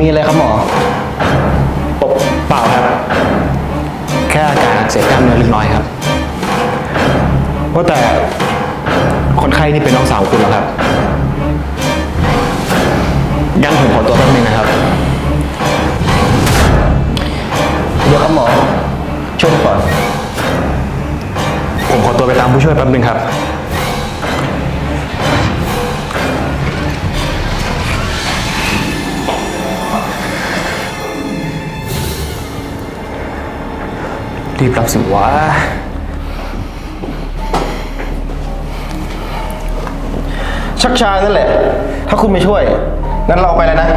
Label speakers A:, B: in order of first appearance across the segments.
A: มีอะไรครับหมอ
B: ปกเปล่าครับ
A: แค่อาการอักเสบกล้ามเนื้อเล็กน้อยครับ
B: ว่าแต่คนไข้นี่เป็นน้องสาวคุณเหรอครับ
A: งั้นผมขอตัวแป๊บนึงนะครับ เดี๋ยวครับหมอช่วยก่อน
B: ผมขอตัวไปตามผู้ช่วยแป๊บนึงครับ
A: รีบรับสิวะ
C: ชักชานั่นแหละ ถ้าคุณไม่ช่วย งั้นเราไปแล้วนะ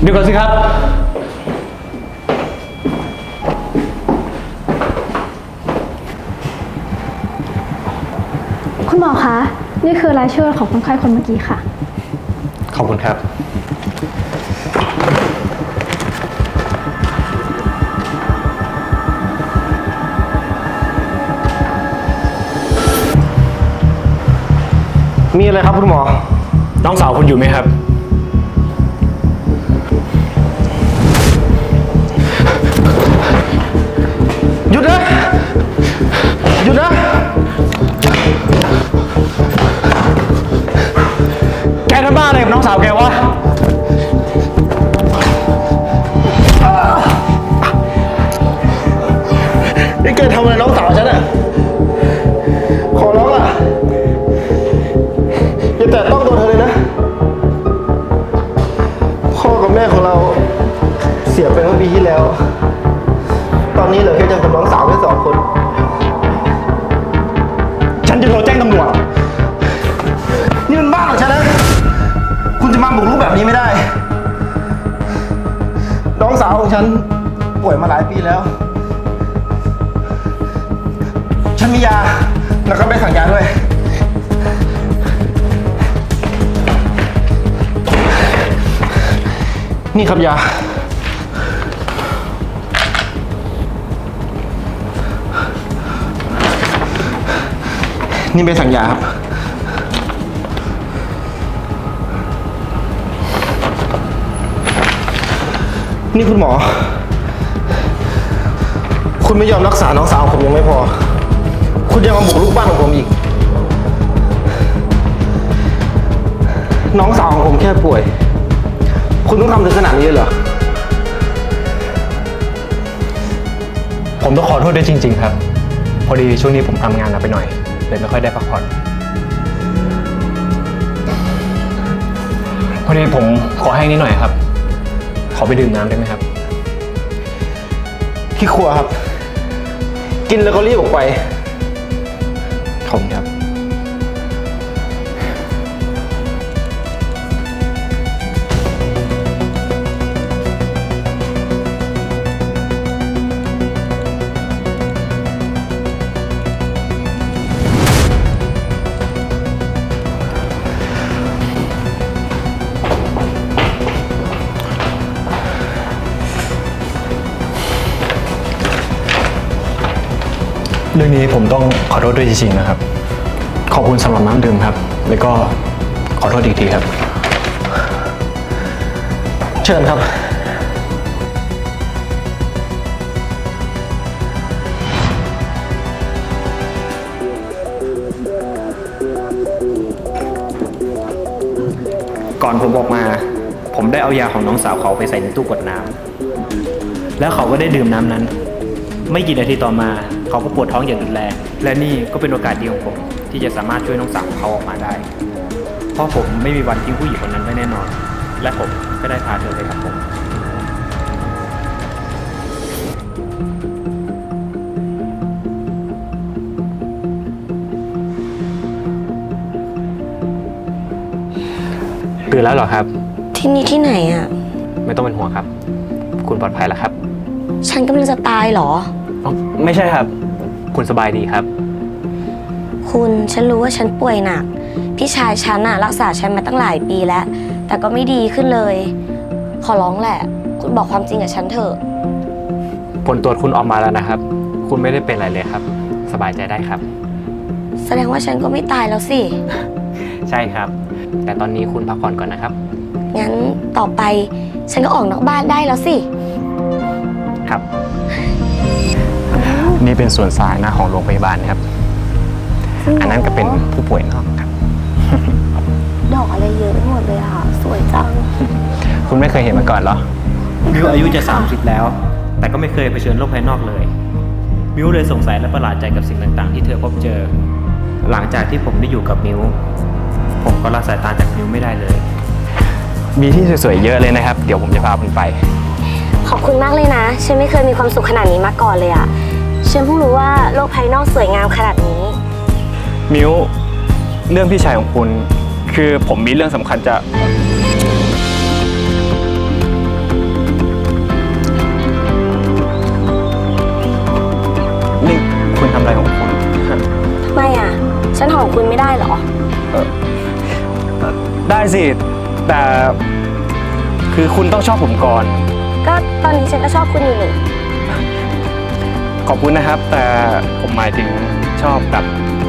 B: เดี๋ยวก่อนสิครับ
D: คุณหมอคะ นี่คือรายชื่อของคนไข้คนเมื่อกี้ค่ะ
B: ขอบคุณครับ
C: มีอะไรครับคุณหมอ
B: น้องสาวคุณอยู่ไหมครับ
C: เสียไปเมื่อปีที่แล้ว ตอนนี้เหลือแค่เจ้ากับน้องสาวแค่สองคน
B: ฉันจะโทรแจ้งตำรวจ
C: นี่มันบ้านของฉันนะ คุณจะมาบุกรุกแบบนี้ไม่ได้ น้องสาวของฉันป่วยมาหลายปีแล้ว ฉันมียา แล้วก็ไปสั่งยาด้วย นี่ครับยา นี่ไปสั่งยาครับ นี่คุณหมอ คุณไม่ยอมรักษาน้องสาวผมยังไม่พอ คุณยังมาบุกรุกบ้านของผมอีก น้องสาวของผมแค่ป่วย คุณต้องทำถึงขนาดนี้เลยเหรอ
B: ผมต้องขอโทษด้วยจริง ๆ ครับ พอดีช่วงนี้ผมทำงานหนักไปหน่อย เลยไม่ค่อยได้พักผ่อน พอดีผมขอให้นิดหน่อยครับ ขอไปดื่มน้ำได้ไหมครับ
C: ที่ครัวครับ กินแล้วก็รีบออกไป
B: ขอบคุณครับ นี้ผมต้องขอโทษด้วยจริงๆนะครับ ขอบคุณสำหรับน้ำดื่มครับ แล้วก็ขอโทษอีกทีครับ
C: เชิญครับ
E: ก่อนผมออกมา ผมได้เอายาของน้องสาวเขาไปใส่ในตู้กดน้ำแล้วเขาก็ได้ดื่มน้ำนั้น ไม่กี่นาทีต่อมา เขาก็ปวดท้องอย่างรุนแรงและนี่ก็เป็นโอกาสดีของผม ที่จะสามารถช่วยน้องสาวของเขาออกมาได้ เพราะผมไม่มีวันทิ้งผู้หญิงคนนั้นไว้แน่นอน และผมก็ได้พาเธอไปกับผม
B: ตื่นแล้วเหรอครับ
F: ที่นี่ที่ไหนอะ
B: ไม่ต้องเป็นห่วงครับ คุณปลอดภัยแล้วครับ
F: ฉันกำลังจะตายเหรอ
B: อ๋อไม่ใช่ครับ คุณสบายดีครับ
F: คุณฉันรู้ว่าฉันป่วยหนัก พี่ชายฉันน่ะรักษาฉันมาตั้งหลายปีแล้ว แต่ก็ไม่ดีขึ้นเลย ขอร้องแหละ คุณบอกความจริงกับฉันเถอะ
B: ผลตรวจคุณออกมาแล้วนะครับ คุณไม่ได้เป็นอะไรเลยครับ สบายใจได้ครับ
F: แสดงว่าฉันก็ไม่ตายแล้วสิ
B: ใช่ครับ แต่ตอนนี้คุณพักผ่อนก่อนนะครับ
F: งั้นต่อไปฉันก็ออกนอกบ้านได้แล้วสิ
B: นี่เป็นส่วนสาธารณะของโรงพยาบาลนะครับ อันนั้นก็เป็นผู้ป่วยนอกครับ
F: ดอกอะไรเยอะไปหมดเลยอะ สวยจัง
B: คุณไม่เคยเห็นมาก่อนเหรอ
E: มิวอายุจะ 30 แล้ว แต่ก็ไม่เคยเผชิญโลกภายนอกเลย มิวเลยสงสัยและประหลาดใจกับสิ่งต่างๆ ที่เธอพบเจอ หลังจากที่ผมได้อยู่กับมิว ผมก็ละสายตาจากมิวไม่ได้เลย
B: มีที่สวยๆเยอะเลยนะครับ เดี๋ยวผมจะพาคุณไป
F: ขอบคุณมากเลยนะ ฉันไม่เคยมีความสุขขนาดนี้มาก่อนเลยอะ ฉันเพิ่งรู้ว่าโลกภายนอกสวยงามขนาดนี้
B: มิวเรื่องพี่ชายของคุณ คือผมมีเรื่องสำคัญจะ นี่คุณทำอะไรของคุณ
F: ทำไมอะ ฉันหอมคุณไม่ได้เหรอ
B: ได้สิ แต่คือคุณต้องชอบผมก่อน
F: ก็ตอนนี้ฉันก็ชอบคุณอยู่นี่
B: ขอบคุณนะครับ แต่ผมหมายถึงชอบแบบ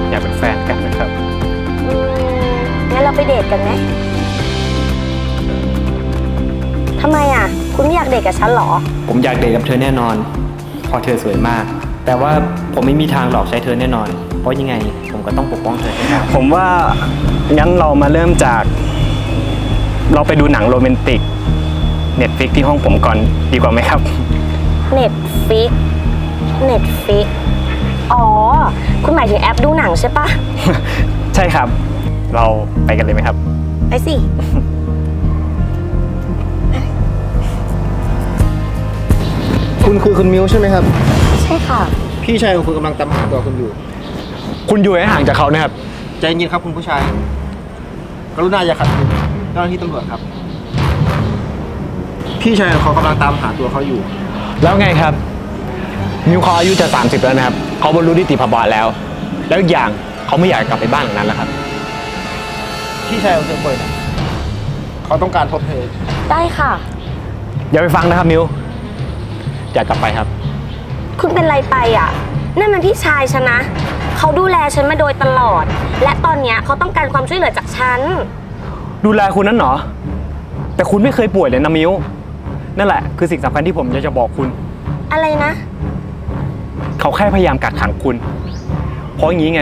B: อยากเป็นแฟนกันนะครับ
F: อืมงั้นเราไปเดทกันไหมทำไมอะ คุณไม่อยากเดทกับฉันเหรอ
E: ผมอยากเดทกับเธอแน่นอนเพราะเธอสวยมาก แต่ว่าผมไม่มีทางหลอกใช้เธอแน่นอน เพราะยังไงผมก็ต้องปกป้องเธอให้ได้
B: ผมว่างั้นเรามาเริ่มจาก เราไปดูหนังโรแมนติกเน็ตฟิกที่ห้องผมก่อนดีกว่าไหมครับ
F: เน็ตฟิก เน็ตฟิกอ๋อ คุณหมายถึงแอปดูหนังใช่ปะ
B: ใช่ครับ เราไปกันเลยไหมครับ
F: ไปสิ
C: คุณคือคุณมิวใช่ไหมครับ
F: ใช่ค่ะ
C: พี่ชายของคุณกำลังตามหาตัวคุณอยู่
B: คุณอยู่ให้ห่างจากเขานะครับ
C: ใจเย็นครับคุณผู้ชาย กรุณาอย่าขัดขืนเจ้าหน้าที่ตำรวจครับ พี่ชายของเขากำลังตามหาตัวเขาอยู่
B: แล้วไงครับ มิวเขาอายุจะ 30 แล้วนะครับ เขาบรรลุนิติภาวะแล้ว แล้วอีกอย่างเขาไม่อยากกลับไปบ้านหลังนั้นแล้วครับ
C: พี่ชายของเธอป่วยหนะเขาต้องการพบเธอ
F: ได้ค่ะ
B: อย่าไปฟังนะครับมิวอยากกลับไปครับ
F: คุณเป็นไรไปอะ นั่นมันพี่ชายฉันนะ เขาดูแลฉันมาโดยตลอด และตอนเนี้ยเขาต้องการความช่วยเหลือจากฉัน
B: ดูแลคุณนั้นเหรอ แต่คุณไม่เคยป่วยเลยนะมิวนั่นแหละคือสิ่งสำคัญที่ผมอยากจะบอกคุณ
F: อะไรนะ
B: เขาแค่พยายามกักขังคุณ เพราะอย่างนี้ไง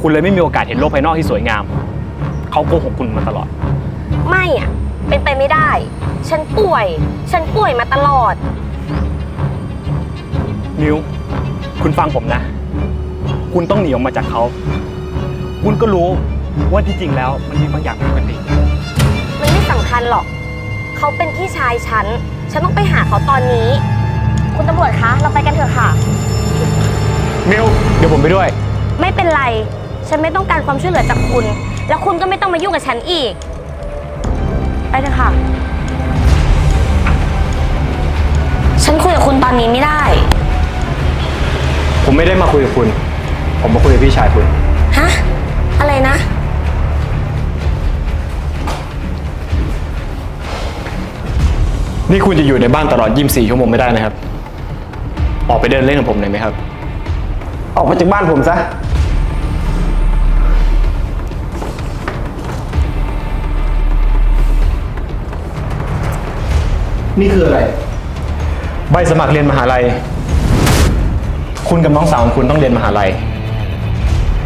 B: คุณเลยไม่มีโอกาสเห็นโลกภายนอกที่สวยงาม เขาโกหกคุณมาตลอด
F: ไม่อะ เป็นไปไม่ได้ ฉันป่วย ฉันป่วยมาตลอด
B: มิว คุณฟังผมนะ คุณต้องหนีออกมาจากเขา คุณก็รู้ว่าที่จริงแล้วมันมีบางอย่างผิดปกติ
F: มันไม่สำคัญหรอก เขาเป็นพี่ชายฉัน ฉันต้องไปหาเขาตอนนี้ คุณตำรวจคะ เราไปกันเถอะค่ะ
B: มิวเดี๋ยวผมไปด้วย
F: ไม่เป็นไร ฉันไม่ต้องการความช่วยเหลือจากคุณ แล้วคุณก็ไม่ต้องมายุ่งกับฉันอีก ไปเถอะค่ะ ฉันคุยกับคุณตอนนี้ไม่ได้
B: ผมไม่ได้มาคุยกับคุณ ผมมาคุยกับพี่ชายคุณ
F: ฮะ อะไรนะ
B: นี่คุณจะอยู่ในบ้านตลอด 24 ชั่วโมงไม่ได้นะครับ ออกไปเดินเล่นกับผมหน่อยไหมครับ
C: ออกไปจากบ้านผมซะ นี่คืออะไร
B: ใบสมัครเรียนมหาลัย คุณกับน้องสาวของคุณต้องเรียนมหาลัย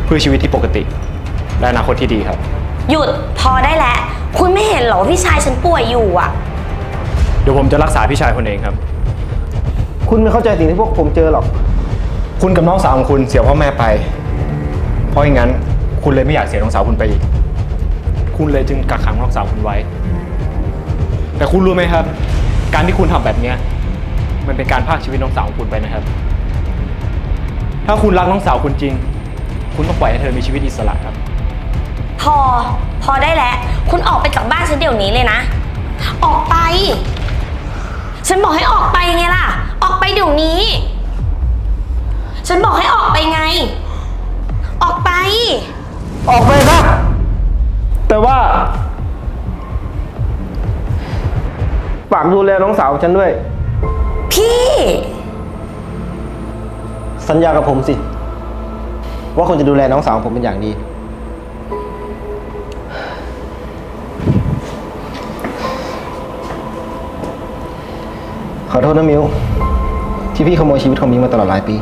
B: เพื่อชีวิตที่ปกติ และอนาคตที่ดีครับ
F: หยุดพอได้แล้ว คุณไม่เห็นเหรอว่าพี่ชายฉันป่วยอยู่อะ
B: เดี๋ยวผมจะรักษาพี่ชายคนเองครับ
C: คุณไม่เข้าใจสิ่งที่พวกผมเจอหรอก
B: คุณกับน้องสาวของคุณเสียพ่อแม่ไป เพราะอย่างนั้นคุณเลยไม่อยากเสียน้องสาวคุณไปอีก คุณเลยจึงกักขังน้องสาวคุณไว้ แต่คุณรู้ไหมครับ การที่คุณทำแบบเนี้ยมันเป็นการพรากชีวิตน้องสาวของคุณไปนะครับ ถ้าคุณรักน้องสาวคุณจริง คุณต้องปล่อยให้เธอมีชีวิตอิสระครับ
F: พอ พอได้แล้ว คุณออกไปจากบ้านฉันเดี๋ยวนี้เลยนะ ออกไป ฉันบอกให้ออกไปไงล่ะ ออกไป
C: ซะแต่ว่าฝากดูแลน้องสาวฉันด้วย
F: พี่
C: สัญญากับผมสิ ว่าคุณจะดูแลน้องสาวผมเป็นอย่างดี ขอโทษนะมิวที่พี่ขโมยชีวิตของมิวมาตลอดหลายปี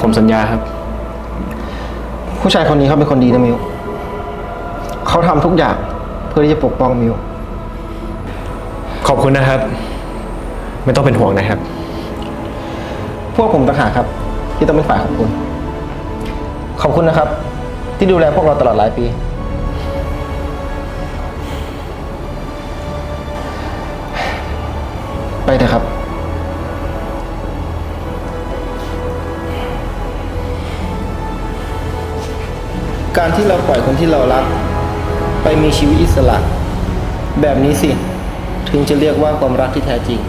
B: ผมสัญญาครับ
C: ผู้ชายคนนี้เขาเป็นคนดีนะมิวเขาทำทุกอย่างเพื่อที่จะปกป้องมิว
B: ขอบคุณนะครับ ไม่ต้องเป็นห่วงนะครับ
C: พวกผมต่างหากครับ ที่ต้องเป็นฝ่ายขอบคุณ ขอบคุณนะครับ ที่ดูแลพวกเราตลอดหลายปีไป การที่เราปล่อยคนที่เรารัก ไปมีชีวิตอิสระ แบบนี้สิ ถึงจะเรียกว่าความรักที่แท้จริง